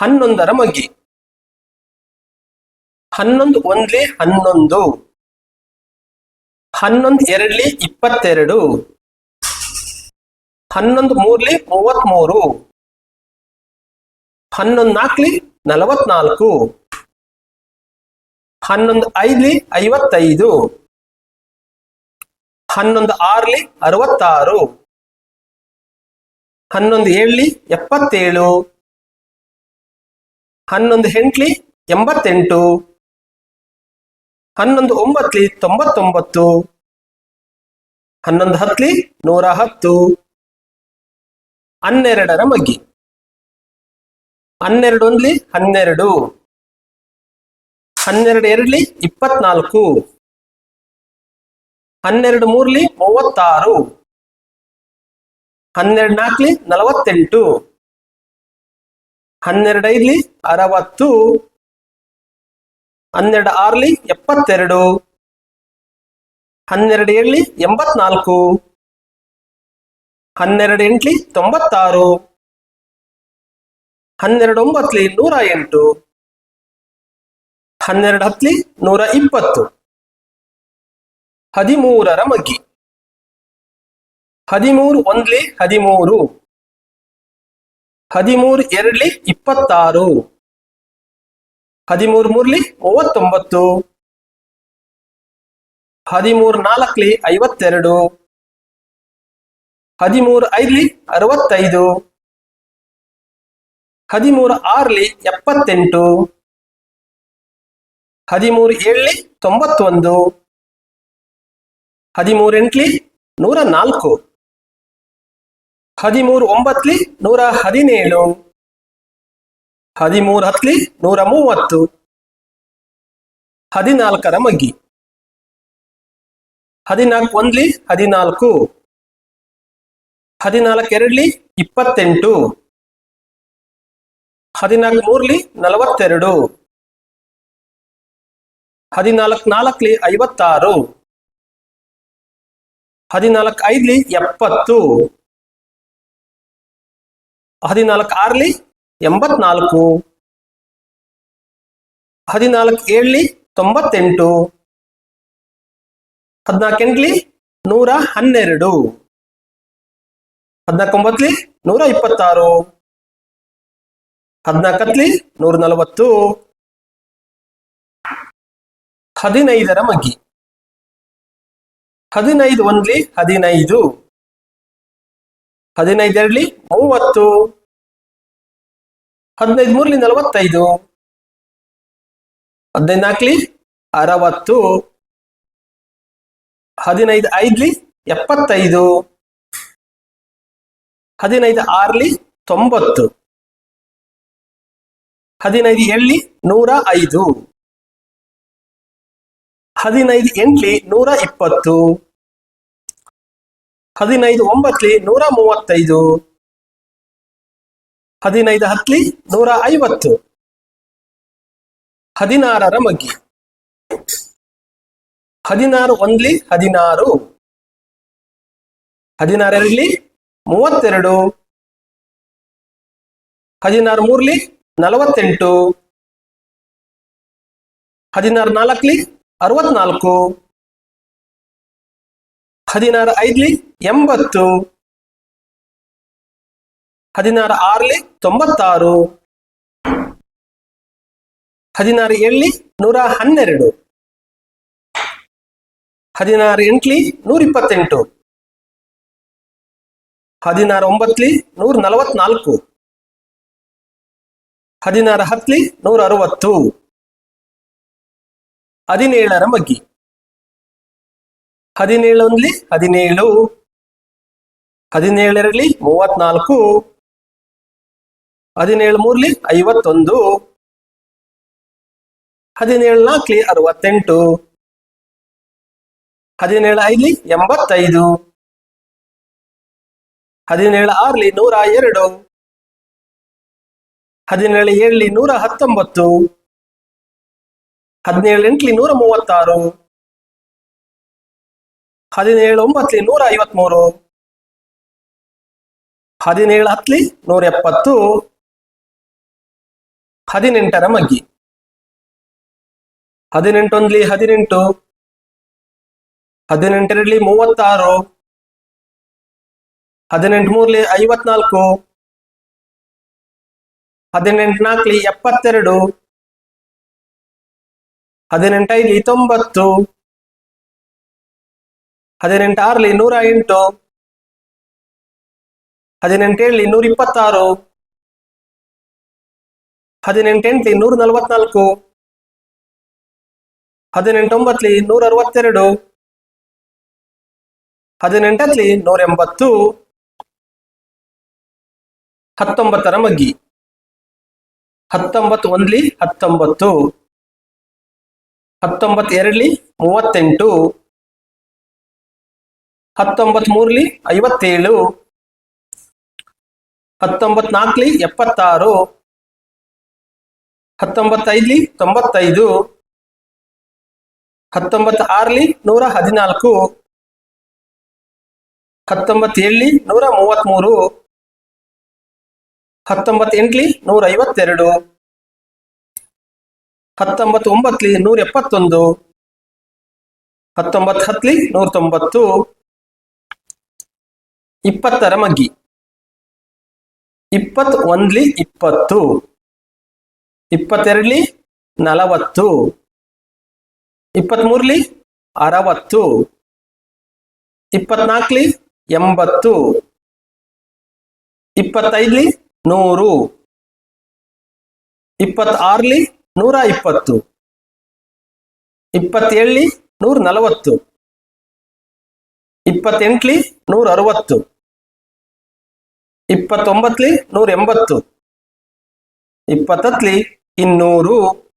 ಹನ್ನೊಂದರ ಮಗ್ಗಿ. ಹನ್ನೊಂದು ಒಂದ್ಲಿ ಹನ್ನೊಂದು. ಹನ್ನೊಂದು ಎರಡ್ಲಿ ಇಪ್ಪತ್ತೆರಡು. ಹನ್ನೊಂದು ಮೂರ್ಲಿ ಮೂವತ್ಮೂರು. ಹನ್ನೊಂದು ನಾಲ್ಕಲಿ ನಲವತ್ನಾಲ್ಕು. ಹನ್ನೊಂದು ಐದ್ಲಿ ಐವತ್ತೈದು. ಹನ್ನೊಂದು ಆರ್ಲಿ ಅರವತ್ತಾರು. ಹನ್ನೊಂದು ಏಳ್ಲಿ ಎಪ್ಪತ್ತೇಳು. ಹನ್ನೊಂದು ಎಂಟ್ಲಿ ಎಂಬತ್ತೆಂಟು, ಹನ್ನೊಂದು ಒಂಬತ್ಲಿ ತೊಂಬತ್ತೊಂಬತ್ತು, ಹನ್ನೊಂದು ಹತ್ಲಿ ನೂರ ಹತ್ತು, ಹನ್ನೆರಡರ ಮಗ್ಗಿ. ಹನ್ನೆರಡು ಒಂದ್ಲಿ ಹನ್ನೆರಡು ಹನ್ನೆರಡು ಎರಡ್ಲಿ ಇಪ್ಪತ್ನಾಲ್ಕು, ಹನ್ನೆರಡು ಮೂರ್ಲಿ ಮೂವತ್ತಾರು, ಹನ್ನೆರಡು ನಾಲ್ಕಲಿ ನಲವತ್ತೆಂಟು. ಹನ್ನೆರಡು ಐದ್ಲಿ ಅರವತ್ತು, ಹನ್ನೆರಡು ಆರ್ಲಿ ಎಪ್ಪತ್ತೆರಡು, ಹನ್ನೆರಡು ಏಳ್ಲಿ ಎಂಬತ್ನಾಲ್ಕು, ಹನ್ನೆರಡು ಎಂಟ್ಲಿ ತೊಂಬತ್ತಾರು, ಹನ್ನೆರಡು ಒಂಬತ್ತಲಿ ನೂರ ಎಂಟು, ಹನ್ನೆರಡು ಹತ್ಲಿ ನೂರ ಇಪ್ಪತ್ತು. ಹದಿಮೂರರ ಮಗ್ಗಿ. ಹದಿಮೂರು ಒಂದ್ಲಿ ಹದಿಮೂರು. ಹದಿಮೂರು ಎರಡ್ಲಿ ಇಪ್ಪತ್ತಾರು. ಹದಿಮೂರು ಮೂರ್ಲಿ ಮೂವತ್ತೊಂಬತ್ತು. ಹದಿಮೂರು ನಾಲ್ಕಲಿ ಐವತ್ತೆರಡು. ಹದಿಮೂರು ಐದ್ಲಿ ಅರವತ್ತೈದು. ಹದಿಮೂರು ಆರ್ಲಿ ಎಪ್ಪತ್ತೆಂಟು. ಹದಿಮೂರು ಏಳ್ಲಿ ತೊಂಬತ್ತೊಂದು. ಹದಿಮೂರು ಎಂಟ್ಲಿ ನೂರ ನಾಲ್ಕು. ಹದಿಮೂರು ಒಂಬತ್ಲಿ ನೂರ ಹದಿನೇಳು. ಹದಿಮೂರು ಹತ್ಲಿ ನೂರ ಮೂವತ್ತು. ಹದಿನಾಲ್ಕರ ಮಗ್ಗಿ. ಹದಿನಾಲ್ಕು ಒಂದ್ಲಿ ಹದಿನಾಲ್ಕು. ಹದಿನಾಲ್ಕು ಎರಡ್ಲಿ ಇಪ್ಪತ್ತೆಂಟು. ಹದಿನಾಲ್ಕು ಮೂರ್ಲಿ ನಲವತ್ತೆರಡು. ಹದಿನಾಲ್ಕು ನಾಲ್ಕಲಿ ಐವತ್ತಾರು. ಹದಿನಾಲ್ಕು ಐದ್ಲಿ ಎಪ್ಪತ್ತು. ಹದಿನಾಲ್ಕು ಆರ್ಲಿ, ಎಂಬತ್ನಾಲ್ಕು. ಹದಿನಾಲ್ಕು ಏಳ್ಲಿ, ತೊಂಬತ್ತೆಂಟು. ಹದಿನಾಲ್ಕೆಂಟ್ಲಿ ನೂರ ಹನ್ನೆರಡು. ಹದಿನಾಲ್ಕೊಂಬತ್ಲಿ ನೂರ ಇಪ್ಪತ್ತಾರು. ಹದಿನಾಲ್ಕತ್ಲಿ ನೂರ ನಲವತ್ತು. ಹದಿನೈದರ ಮಗ್ಗಿ. ಹದಿನೈದು ಒಂದ್ಲಿ, ಹದಿನೈದು. ಹದಿನೈದು ಎರಡ್ಲಿ ಮೂವತ್ತು, ಹದಿನೈದು ಮೂರ್ಲಿ ನಲವತ್ತೈದು ಹದಿನೈದು ನಾಲ್ಕಲಿ ಅರವತ್ತು, ಹದಿನೈದು ಐದ್ಲಿ ಎಪ್ಪತ್ತೈದು, ಹದಿನೈದು ಆರ್ಲಿ ತೊಂಬತ್ತು, ಹದಿನೈದು ಏಳ್ಲಿ ನೂರ ಐದು, ಹದಿನೈದು ಎಂಟ್ಲಿ ನೂರ ಇಪ್ಪತ್ತು ಹದಿನೈದು ಒಂಬತ್ಲಿ ನೂರ ಮೂವತ್ತೈದು. ಹದಿನೈದು ಹತ್ಲಿ ನೂರ ಐವತ್ತು. ಹದಿನಾರರ ಮಗ್ಗಿ. ಹದಿನಾರು ಒಂದ್ಲಿ ಹದಿನಾರು. ಹದಿನಾರರಲ್ಲಿ ಮೂವತ್ತೆರಡು. ಹದಿನಾರು ಮೂರ್ಲಿ ನಲವತ್ತೆಂಟು. ಹದಿನಾರು ನಾಲ್ಕಲಿ ಅರವತ್ನಾಲ್ಕು. ಹದಿನಾರು ಐದ್ಲಿ ಎಂಬತ್ತು. ಹದಿನಾರು ಆರ್ಲಿ ತೊಂಬತ್ತಾರು. ಹದಿನಾರು ಏಳ್ಲಿ ನೂರ ಹನ್ನೆರಡು. ಹದಿನಾರು ಎಂಟ್ಲಿ ನೂರ ಇಪ್ಪತ್ತೆಂಟು. ಹದಿನಾರು ಒಂಬತ್ಲಿ ನೂರ ನಲವತ್ನಾಲ್ಕು. ಹದಿನಾರು ಹತ್ಲಿ ನೂರ ಅರವತ್ತು. ಹದಿನೇಳರ ಮಗ್ಗಿ. ಹದಿನೇಳು ಒಂದ್ಲಿ ಹದಿನೇಳು. ಹದಿನೇಳರಲ್ಲಿ ಮೂವತ್ನಾಲ್ಕು. ಹದಿನೇಳು ಮೂರ್ಲಿ, ಐವತ್ತೊಂದು. ಹದಿನೇಳು ನಾಲ್ಕಲಿ, ಅರವತ್ತೆಂಟು. ಹದಿನೇಳು ಐದ್ಲಿ, ಎಂಬತ್ತೈದು. ಹದಿನೇಳು ಆರ್ಲಿ, ನೂರ ಎರಡು. ಹದಿನೇಳು ಏಳ್ಲಿ ನೂರ ಹತ್ತೊಂಬತ್ತು. ಹದಿನೇಳು ಎಂಟ್ಲಿ, ನೂರ ಮೂವತ್ತಾರು. ಹದಿನೇಳು ಒಂಬತ್ಲಿ ನೂರ ಐವತ್ಮೂರು ಹದಿನೇಳು ಹತ್ಲಿ ನೂರ ಎಪ್ಪತ್ತು ಹದಿನೆಂಟರ ಮಗ್ಗಿ. ಹದಿನೆಂಟೊಂದ್ಲಿ ಹದಿನೆಂಟು. ಹದಿನೆಂಟರಲ್ಲಿ ಮೂವತ್ತಾರು. ಹದಿನೆಂಟು ಮೂರ್ಲಿ ಐವತ್ನಾಲ್ಕು. ಹದಿನೆಂಟು ನಾಲ್ಕಲಿ ಎಪ್ಪತ್ತೆರಡು. ಹದಿನೆಂಟೈದು ತೊಂಬತ್ತು. ಹದಿನೆಂಟಾರ್ಲಿ ನೂರ ಎಂಟು ಹದಿನೆಂಟೇಳಿ ನೂರ ಇಪ್ಪತ್ತಾರು ಹದಿನೆಂಟೆಂಟ್ಲಿ ನೂರ ನಲವತ್ನಾಲ್ಕು ಹದಿನೆಂಟೊಂಬತ್ತಲಿ ನೂರ ಅರವತ್ತೆರಡು ಹದಿನೆಂಟತ್ಲಿ ನೂರ ಎಂಬತ್ತು ಹತ್ತೊಂಬತ್ತರ ಮಗ್ಗಿ. ಹತ್ತೊಂಬತ್ತು ಒಂದ್ಲಿ ಹತ್ತೊಂಬತ್ತು. ಹತ್ತೊಂಬತ್ತೆರಡ್ಲಿ ಮೂವತ್ತೆಂಟು. ಹತ್ತೊಂಬತ್ ಮೂರ್ಲಿ ಐವತ್ತೇಳು. ಹತ್ತೊಂಬತ್ ನಾಲ್ಕಲಿ ಎಪ್ಪತ್ತಾರು. ಹತ್ತೊಂಬತ್ತೈದ್ಲಿ ತೊಂಬತ್ತೈದು. ಹತ್ತೊಂಬತ್ತು ಆರ್ಲಿ ನೂರ ಹದಿನಾಲ್ಕು. ಹತ್ತೊಂಬತ್ತೇಳಲಿ ನೂರ ಮೂವತ್ತ್ಮೂರು ಹತ್ತೊಂಬತ್ ಎಂಟ್ಲಿ ನೂರ ಐವತ್ತೆರಡು. ಹತ್ತೊಂಬತ್ತು ಒಂಬತ್ತಲಿ ನೂರ ಎಪ್ಪತ್ತೊಂದು. ಹತ್ತೊಂಬತ್ತು ಹತ್ತಲಿ ನೂರ ತೊಂಬತ್ತು. ಇಪ್ಪತ್ತರ ಮಗ್ಗಿ. ಇಪ್ಪತ್ ಒಂದ್ಲಿ ಇಪ್ಪತ್ತು. ಇಪ್ಪತ್ತೆರಡ್ಲಿ ನಲವತ್ತು. ಇಪ್ಪತ್ಮೂರ್ಲಿ ಅರವತ್ತು. ಇಪ್ಪತ್ನಾಲ್ಕಲಿ ಎಂಬತ್ತು. ಇಪ್ಪತ್ತೈದ್ಲಿ ನೂರು. ಇಪ್ಪತ್ತಾರ್ಲಿ ನೂರ ಇಪ್ಪತ್ತು. ಇಪ್ಪತ್ತೇಳಲಿ ನೂರ ನಲವತ್ತು. ಇಪ್ಪತ್ತೆಂಟ್ಲಿ ನೂರ ಅರವತ್ತು. ಇಪ್ಪತ್ತೊಂಬತ್ತಲಿ ನೂರ ಎಂಬತ್ತು. ಇಪ್ಪತ್ತತ್ಲಿ ಇನ್ನೂರು.